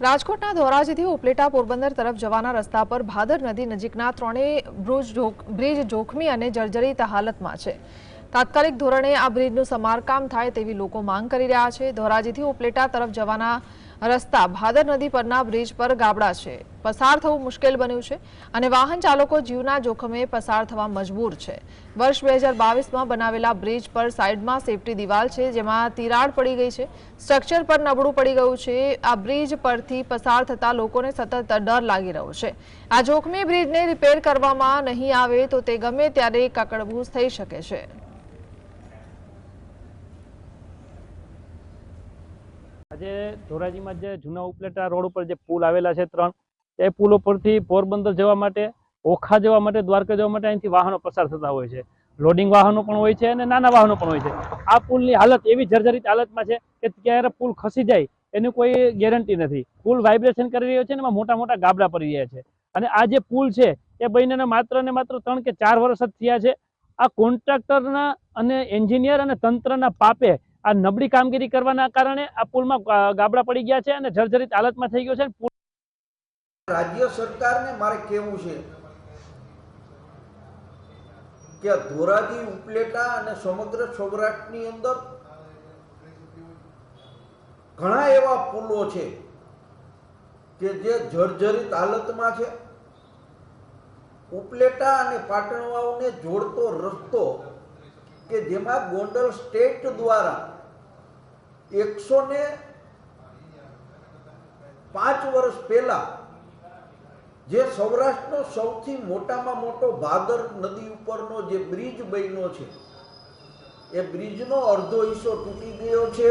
રાજકોટના ધોરાજીથી ઉપલેટા પોરબંદર તરફ જવાના રસ્તા પર ભાદર નદી નજીકના ત્રણેય બ્રિજ જોખમી અને જર્જરિત હાલતમાં છે. તાત્કાલિક ધોરણે આ બ્રિજનું સમારકામ થાય તેવી લોકો માંગ કરી રહ્યા છે. ધોરાજીથી ઉપલેટા તરફ જવાના રસ્તા ભાદર નદી પરના બ્રિજ પર ગાબડા છે. પસાર થવું મુશ્કેલ બન્યું છે અને વાહન ચાલકો જીવના જોખમે પસાર થવા મજબૂર છે. વર્ષ બે હજાર બાવીસમાં બનાવેલા બ્રિજ પર સાઈડમાં સેફટી દિવાલ છે જેમાં તિરાડ પડી ગઈ છે. સ્ટ્રક્ચર પર નબળું પડી ગયું છે. આ બ્રિજ પરથી પસાર થતા લોકોને સતત ડર લાગી રહ્યો છે. આ જોખમી બ્રિજને રિપેર કરવામાં નહીં આવે તો તે ગમે ત્યારે કકડભૂસ થઈ શકે છે. આજે ધોરાજીમાં જે જૂના ઉપલેટા રોડ ઉપર જે પુલ આવેલા છે ત્રણ, એ પુલ ઉપરથી પોરબંદર જવા માટે, ઓખા જવા માટે, દ્વારકા જવા માટે અહીંથી વાહનો પસાર થતા હોય છે. લોડિંગ વાહનો પણ હોય છે અને નાના વાહનો પણ હોય છે. આ પુલની હાલત એવી જર્જરિત હાલતમાં છે કે ક્યારે પુલ ખસી જાય એની કોઈ ગેરંટી નથી. પુલ વાઇબ્રેશન કરી રહ્યો છે અને એમાં મોટા મોટા ગાબડા પડી રહ્યા છે. અને આ જે પુલ છે એ બનીને માત્ર ને માત્ર ત્રણ કે ચાર વર્ષ જ થયા છે. આ કોન્ટ્રાક્ટરના અને એન્જિનિયર અને તંત્રના પાપે આ નબળી કામગીરી કરવાના કારણે આ પુલમાં ગાબડા પડી ગયા છે અને જર્જરિત હાલતમાં થઈ ગયો છે. રાજ્ય સરકારને મારે કહેવું છે કે ધોરાજી, ઉપલેટા અને સમગ્ર સૌરાષ્ટ્રની અંદર ઘણા એવા પુલો છે કે જે જર્જરિત હાલતમાં છે. ઉપલેટા અને પાટણવાઓને જોડતો રસ્તો કે જેમાં ગોંડલ સ્ટેટ દ્વારા એકસો ને પાંચ વર્ષ પહેલા જે સૌરાષ્ટ્રનો સૌથી મોટામાં મોટો ભાદર નદી ઉપરનો જે બ્રિજ બન્યો છે, એ બ્રિજનો અડધો હિસ્સો તૂટી ગયો છે.